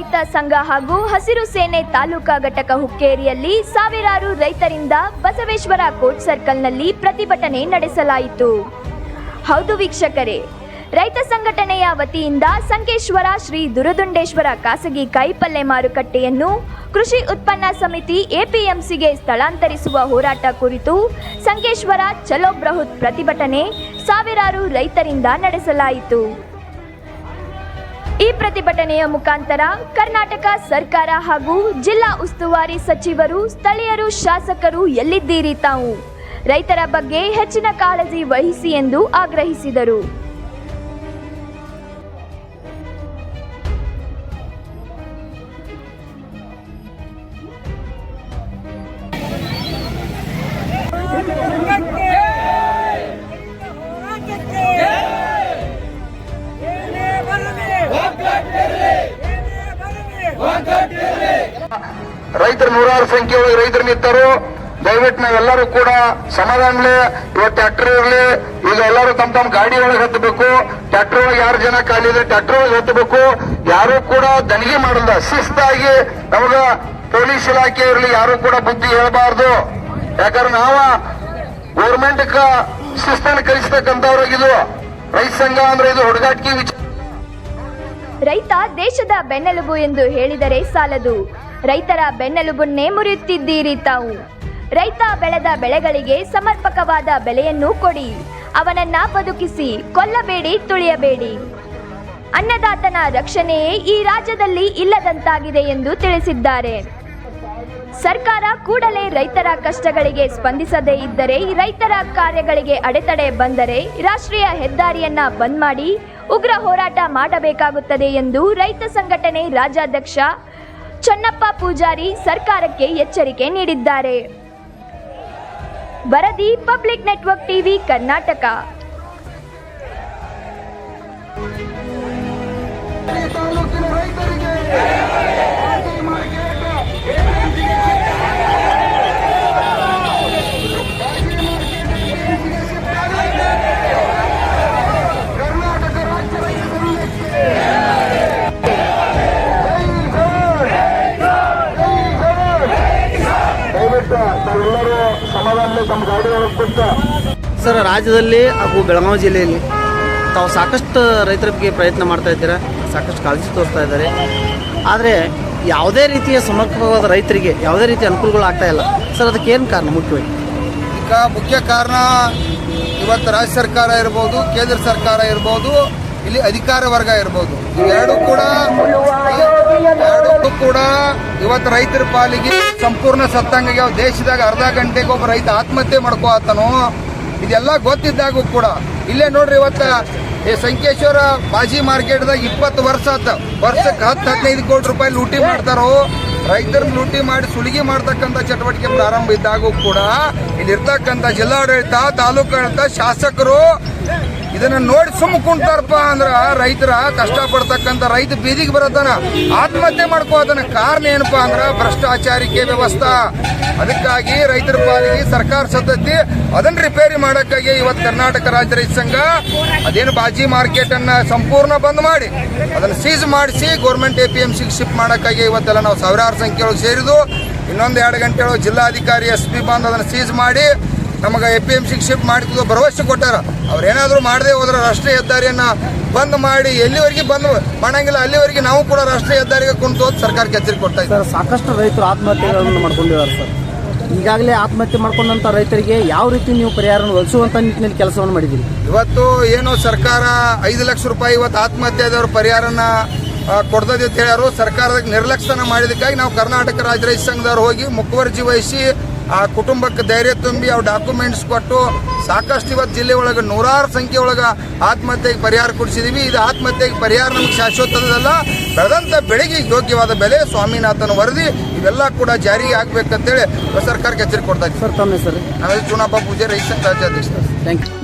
ರೈತ ಸಂಘ ಹಾಗೂ ಹಸಿರು ಸೇನೆ ತಾಲೂಕಾ ಘಟಕ ಹುಕ್ಕೇರಿಯಲ್ಲಿ ಸಾವಿರಾರು ರೈತರಿಂದ ಬಸವೇಶ್ವರ ಕೋರ್ಟ್ ಸರ್ಕಲ್ನಲ್ಲಿ ಪ್ರತಿಭಟನೆ ನಡೆಸಲಾಯಿತು. ಹೌದು ವೀಕ್ಷಕರೇ, ರೈತ ಸಂಘಟನೆಯ ವತಿಯಿಂದ ಸಂಕೇಶ್ವರ ಶ್ರೀ ದುರದುಂಡೇಶ್ವರ ಖಾಸಗಿ ಕಾಯಿಪಲ್ಲೆ ಮಾರುಕಟ್ಟೆಯನ್ನು ಕೃಷಿ ಉತ್ಪನ್ನ ಸಮಿತಿ ಎಪಿಎಂಸಿಗೆ ಸ್ಥಳಾಂತರಿಸುವ ಹೋರಾಟ ಕುರಿತು ಸಂಕೇಶ್ವರ ಚಲೋ ಬೃಹತ್ ಪ್ರತಿಭಟನೆ ಸಾವಿರಾರು ರೈತರಿಂದ ನಡೆಸಲಾಯಿತು. ಈ ಪ್ರತಿಭಟನೆಯ ಮುಖಾಂತರ ಕರ್ನಾಟಕ ಸರ್ಕಾರ ಹಾಗೂ ಜಿಲ್ಲಾ ಉಸ್ತುವಾರಿ ಸಚಿವರು, ಸ್ಥಳೀಯರು, ಶಾಸಕರು ಎಲ್ಲಿದ್ದೀರಿ ತಾವು? ರೈತರ ಬಗ್ಗೆ ಹೆಚ್ಚಿನ ಕಾಳಜಿ ವಹಿಸಿ ಎಂದು ಆಗ್ರಹಿಸಿದರು. ರೈತರು ಸಂಖ್ಯೆಯೊಳಗೆ ರೈತರು ನಿಂತರು ದಯವಿಟ್ಟು ನಾವೆಲ್ಲರೂ ಕೂಡ ಸಮಾಧಾನಲೆ ಇವತ್ತು ಟ್ರ್ಯಾಕ್ಟರ್ ಇರಲಿ, ಈಗ ಎಲ್ಲರೂ ತಮ್ಮ ತಮ್ಮ ಗಾಡಿ ಒಳಗೆ ಹತ್ತಬೇಕು. ಟ್ರ್ಯಾಕ್ಟರ್ ಒಳಗೆ ಯಾರು ಜನ ಖಾಲಿ ಇದ್ರೆ ಟ್ರ್ಯಾಕ್ಟರ್ ಒಳಗೆ ಹತ್ತಬೇಕು. ಯಾರು ಕೂಡ ದನಿಗೆ ಮಾಡಲ್ಲ, ಶಿಸ್ತಾಗಿ ನಮಗ ಪೊಲೀಸ್ ಇಲಾಖೆ ಇರಲಿ, ಯಾರು ಕೂಡ ಬುದ್ಧಿ ಹೇಳಬಾರ್ದು. ಯಾಕಂದ್ರೆ ನಾವ ಗೌರ್ಮೆಂಟ್ ಶಿಸ್ತನ್ನು ಕಲಿಸ್ತಕ್ಕಂಥವ್ರಾಗಿದು ರೈತ ಸಂಘ ಅಂದ್ರೆ ಇದು ಹುಡುಗಾಟಿಕೆ ವಿಚಾರ. ರೈತ ದೇಶದ ಬೆನ್ನೆಲುಬು ಎಂದು ಹೇಳಿದರೆ ಸಾಲದು. ರೈತರ ಬೆನ್ನೆಲುಬನ್ನೇ ಮುರಿಯುತ್ತಿದ್ದೀರಿ ತಾವು. ರೈತ ಬೆಳೆದ ಬೆಳೆಗಳಿಗೆ ಸಮರ್ಪಕವಾದ ಬೆಲೆಯನ್ನು ಕೊಡಿ. ಅವನನ್ನ ಬದುಕಿಸಿ, ಕೊಲ್ಲಬೇಡಿ, ತುಳಿಯಬೇಡಿ. ಅನ್ನದಾತನ ರಕ್ಷಣೆಯೇ ಈ ರಾಜ್ಯದಲ್ಲಿ ಇಲ್ಲದಂತಾಗಿದೆ ಎಂದು ತಿಳಿಸಿದ್ದಾರೆ. ಸರ್ಕಾರ ಕೂಡಲೇ ರೈತರ ಕಷ್ಟಗಳಿಗೆ ಸ್ಪಂದಿಸದೇ ಇದ್ದರೆ, ರೈತರ ಕಾರ್ಯಗಳಿಗೆ ಅಡೆತಡೆ ಬಂದರೆ ರಾಷ್ಟ್ರೀಯ ಹೆದ್ದಾರಿಯನ್ನ ಬಂದ್ ಮಾಡಿ ಉಗ್ರ ಹೋರಾಟ ಮಾಡಬೇಕಾಗುತ್ತದೆ ಎಂದು ರೈತ ಸಂಘಟನೆ ರಾಜ್ಯಾಧ್ಯಕ್ಷ ಚನ್ನಪ್ಪ ಪೂಜಾರಿ ಸರ್ಕಾರಕ್ಕೆ ಎಚ್ಚರಿಕೆ ನೀಡಿದ್ದಾರೆ. ವರದಿ ಪಬ್ಲಿಕ್ ನೆಟ್ವರ್ಕ್ ಟಿವಿ ಕರ್ನಾಟಕ. ತಾವೆಲ್ಲರೂ ಸಮಾಧಾನದಲ್ಲಿ ತಮ್ಮ ಗಾಡಿ ಒಳಗೆ ಕೂತ ಸರ್ ರಾಜ್ಯದಲ್ಲಿ ಹಾಗೂ ಬೆಳಗಾವಿ ಜಿಲ್ಲೆಯಲ್ಲಿ ತಾವು ಸಾಕಷ್ಟು ರೈತರ ಬಗ್ಗೆ ಪ್ರಯತ್ನ ಮಾಡ್ತಾ ಇದ್ದೀರಾ? ಸಾಕಷ್ಟು ಕಾಳಜಿ ತೋರಿಸ್ತಾ ಇದ್ದಾರೆ. ಆದರೆ ಯಾವುದೇ ರೀತಿಯ ಸಮರ್ಪಕವಾದ ರೈತರಿಗೆ ಯಾವುದೇ ರೀತಿಯ ಅನುಕೂಲಗಳು ಆಗ್ತಾ ಇಲ್ಲ. ಸರ್ ಅದಕ್ಕೆ ಏನು ಕಾರಣ ಮುಖ್ಯವಾಗಿ? ಈಗ ಮುಖ್ಯ ಕಾರಣ ಇವತ್ತು ರಾಜ್ಯ ಸರ್ಕಾರ ಇರ್ಬೋದು ಕೇಂದ್ರ ಸರ್ಕಾರ ಇರ್ಬೋದು ಇಲ್ಲಿ ಅಧಿಕಾರ ವರ್ಗ ಇರ್ಬೋದು. ಇವೆರಡೂ ಕೂಡ ಎರಡೂ ಕೂಡ ಇವತ್ತು ರೈತರ ಪಾಲಿಗೆ ಸಂಪೂರ್ಣ ಸತ್ತಂಗ ದೇಶದಾಗ ಅರ್ಧ ಗಂಟೆಗೆ ಒಬ್ಬ ರೈತ ಆತ್ಮಹತ್ಯೆ ಮಾಡ್ಕೋತಾನೋ ಇದೆಲ್ಲ ಗೊತ್ತಿದ್ದಾಗೂ ಕೂಡ. ಇಲ್ಲೇ ನೋಡ್ರಿ ಇವತ್ತ ಈ ಸಂಕೇಶ್ವರ ಬಾಜಿ ಮಾರ್ಕೆಟ್ದಾಗ ಇಪ್ಪತ್ತು ವರ್ಷ ಆತ. ವರ್ಷಕ್ಕೆ ಹತ್ತು ಹದಿನೈದು ಕೋಟಿ ರೂಪಾಯಿ ಲೂಟಿ ಮಾಡ್ತಾರೋ. ರೈತರ ಲೂಟಿ ಮಾಡಿ ಸುಲಿಗೆ ಮಾಡ್ತಕ್ಕಂಥ ಚಟುವಟಿಕೆ ಪ್ರಾರಂಭ ಇದ್ದಾಗೂ ಕೂಡ ಇಲ್ಲಿರ್ತಕ್ಕಂಥ ಜಿಲ್ಲಾಡಳಿತ, ತಾಲೂಕು ಆಡಳಿತ, ಶಾಸಕರು ಇದನ್ನ ನೋಡಿ ಸುಮ್ಮ ಕುಂತಾರಪ್ಪ ಅಂದ್ರ ರೈತರ ಕಷ್ಟ ಪಡ್ತಕ್ಕಂಥ ರೈತ ಬೀದಿಗೆ ಬರತಾನ ಆತ್ಮಹತ್ಯೆ ಮಾಡ್ಕೋತಾನ ಕಾರಣ ಏನಪ್ಪ ಅಂದ್ರ ಭ್ರಷ್ಟಾಚಾರಿಕೆ ವ್ಯವಸ್ಥೆ. ಅದಕ್ಕಾಗಿ ರೈತರ ಪಾಲಿಗೆ ಸರ್ಕಾರ ಸದ್ದತಿ, ಅದನ್ನ ರಿಪೇರಿ ಮಾಡಕ್ಕಾಗಿ ಇವತ್ತು ಕರ್ನಾಟಕ ರಾಜ್ಯ ರೈತ ಸಂಘ ಅದೇನು ಬಾಜಿ ಮಾರ್ಕೆಟ್ ಅನ್ನ ಸಂಪೂರ್ಣ ಬಂದ್ ಮಾಡಿ, ಅದನ್ನ ಸೀಸ್ ಮಾಡಿಸಿ ಗೌರ್ಮೆಂಟ್ ಎ ಪಿ ಎಂ ಸಿಗೆ ಶಿಫ್ಟ್ ಮಾಡಕ್ಕಾಗಿ ಇವತ್ತೆಲ್ಲ ನಾವು ಸಾವಿರಾರು ಸಂಖ್ಯೆ ಒಳಗೆ ಸೇರಿದು ಇನ್ನೊಂದು ಎರಡು ಗಂಟೆ ಜಿಲ್ಲಾಧಿಕಾರಿ ಎಸ್ ಪಿ ಬಂದು ಅದನ್ನ ಸೀಸ್ ಮಾಡಿ ನಮಗೆ ಎ ಪಿ ಎಂ ಸಿಗೆ ಶಿಫ್ಟ್ ಮಾಡಿದ್ದು ಭರವಸೆ ಕೊಟ್ಟಾರ. ಅವ್ರೇನಾದರೂ ಮಾಡದೆ ಹೋದ್ರೆ ರಾಷ್ಟ್ರೀಯ ಹೆದ್ದಾರಿಯನ್ನು ಬಂದ್ ಮಾಡಿ ಎಲ್ಲಿವರೆಗೆ ಬಂದ್ ಮಾಡಂಗಿಲ್ಲ ಅಲ್ಲಿವರೆಗೆ ನಾವು ಕೂಡ ರಾಷ್ಟ್ರೀಯ ಹೆದ್ದಾರಿಗೆ ಕುಂತು ಹೋದ್ ಸರ್ಕಾರಕ್ಕೆ ಎಚ್ಚರಿಕೆ ಕೊಡ್ತಾ ಇದ್ದಾರೆ ಸರ್ ಸಾಕಷ್ಟು ರೈತರು ಆತ್ಮಹತ್ಯೆಗಳನ್ನು ಮಾಡ್ಕೊಂಡಿದ್ದಾರೆ ಸರ್. ಈಗಾಗಲೇ ಆತ್ಮಹತ್ಯೆ ಮಾಡ್ಕೊಂಡಂಥ ರೈತರಿಗೆ ಯಾವ ರೀತಿ ನೀವು ಪರಿಹಾರವನ್ನು ಒದಗಿಸುವಂಥ ನಿಟ್ಟಿನಲ್ಲಿ ಕೆಲಸವನ್ನು ಮಾಡಿದ್ದೀರಿ? ಇವತ್ತು ಏನು ಸರ್ಕಾರ ಐದು ಲಕ್ಷ ರೂಪಾಯಿ ಇವತ್ತು ಆತ್ಮಹತ್ಯೆ ಆದವ್ರ ಪರಿಹಾರನ ಕೊಡ್ತದೆ ಅಂತ ಹೇಳ್ಯಾರು. ಸರ್ಕಾರದ ನಿರ್ಲಕ್ಷ್ಯನ ಮಾಡಿದಕ್ಕಾಗಿ ನಾವು ಕರ್ನಾಟಕ ರಾಜ್ಯ ರೈತ ಸಂಘದವ್ರು ಹೋಗಿ ಮುಖವರ್ಜಿ ವಹಿಸಿ ಆ ಕುಟುಂಬಕ್ಕೆ ಧೈರ್ಯ ತುಂಬಿ ಅವ್ರು ಡಾಕ್ಯುಮೆಂಟ್ಸ್ ಕೊಟ್ಟು ಸಾಕಷ್ಟು ಇವತ್ತು ಜಿಲ್ಲೆ ಒಳಗೆ ನೂರಾರು ಸಂಖ್ಯೆ ಒಳಗೆ ಆತ್ಮಹತ್ಯೆಗೆ ಪರಿಹಾರ ಕೊಡಿಸಿದೀವಿ. ಇದು ಆತ್ಮಹತ್ಯೆಗೆ ಪರಿಹಾರ ನಮಗೆ ಶಾಶ್ವತದಲ್ಲ. ಬೆಳೆದಂಥ ಬೆಳೆಗೆ ಯೋಗ್ಯವಾದ ಬೆಲೆ ಸ್ವಾಮಿನಾಥನ ವರದಿ ಇವೆಲ್ಲ ಕೂಡ ಜಾರಿಗೆ ಆಗಬೇಕಂತೇಳಿ ಸರ್ಕಾರಕ್ಕೆ ಎಚ್ಚರಿಕೆ ಕೊಡ್ತಾ ಇದ್ದೀವಿ. ಸರ್ ತಮ್ಮ ಹೆಸರು? ನಾವೇ ಚುನಾಪ ಪೂಜೆ ರೈತ ರಾಜ್ಯಾಧ್ಯಕ್ಷ. Thank you